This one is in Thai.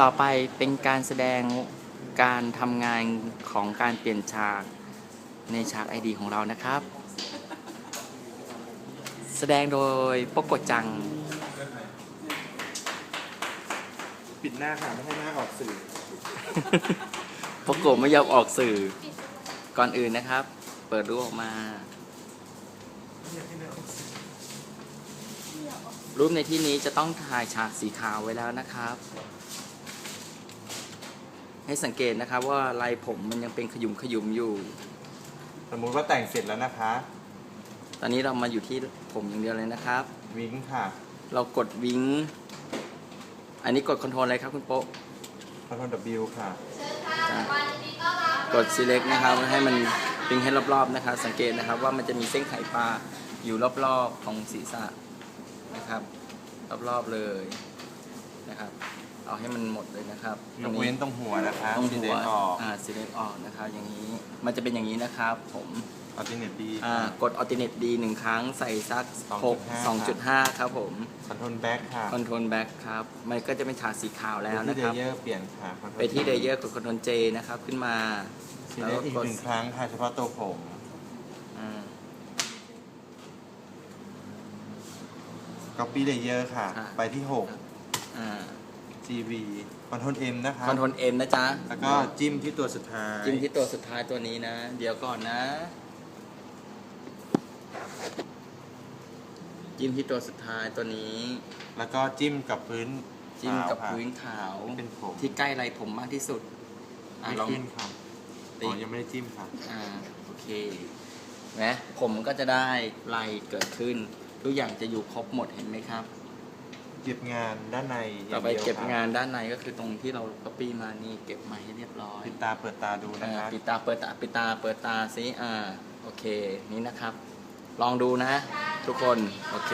ต่อไปเป็นการแสดงการทำงานของการเปลี่ยนฉากในฉากไอดีของเรานะครับ แสดงโดยปกกจัง ปิดหน้าค่ะไม่ให้หน้าออกสื่อ ปกโกไม่ยอมออกสื่อ ก่อนอื่นนะครับ เปิดรูปออกมา รูปในที่นี้จะต้องถ่ายฉากสีขาวไว้แล้วนะครับ ให้สังเกตนะครับว่าลายผมมันยังเป็นขยุมขยุมอยู่ สมมุติว่าแต่งเสร็จแล้วนะคะ ตอนนี้เรามาอยู่ที่ผมอย่างเดียวเลยนะครับ วิ้งค่ะเรากดวิงอันนี้กดคอนโทรลอะไรครับคุณโป๊ะคอนโทรล W ค่ะจ้ะกด select นะครับให้มันวิงให้รอบๆนะครับ สังเกตนะครับว่ามันจะมีเส้นไขปลาอยู่รอบๆของศีรษะนะครับ รอบๆเลยนะครับ เอาให้มันหมดเลยนะครับยกเว้นตรงหัวนะคะตรงสีหัแดวงออกอ่า select ออกนะครับอย่างนี้มันจะเป็นอย่างนี้นะครับ ผมอัลติเนตดีอ่ากด alternate D หนึ่งครั้งใส่สัก2.5 6 2.5ครับผมคอนโทรลแบ็คค่ะคอนโทรลแบ็คครับมันก็จะเป็นฉากสีขาวแล้วไปนะที่คเลรับเยอร์เปลี่ยนค่ะ Control ไปที่เลเยอร์กดคอนโทรล J นะครับขึ้นมาสีเลอีกหนึ่งครั้งค่ะเฉพาะตัวผมอ่า Copy Layer ค่ะอ่าไปที่อ่า6 GV คอนโทรล M นะคะคอนโทรล M นะจ๊ะแล้วก็จิ้มที่ตัวสุดท้าย จิ้มที่ตัวสุดท้ายตัวนี้นะ เดี๋ยวก่อนนะ จิ้มที่ตัวสุดท้ายตัวนี้ แล้วก็จิ้มกับพื้นจิ้มกับขาวค่ะ พื้นขาวเป็นผม ที่ใกล้ไรผมมากที่สุดอะไม่ลอง ขึ้นค่ะติ๊อ๋อยังไม่ได้จิ้มค่ะอ่าโอเคไหมผมก็จะได้ลายเกิดขึ้น ทุกอย่างจะอยู่ครบหมดเห็นไหมครับ เก็บงานด้านในย่ต่อไปดียวเก็บค่ะงานด้านในก็คือตรงที่เรา copy มานี่เก็บมาให้เรียบร้อยปิดตาเปิดตาดูนะอ่าคะปิดตาเปิดตาปิดตาเปิดตาซิอ่าโอเค นี่นะครับ ลองดูนะ ทุกคน โอเค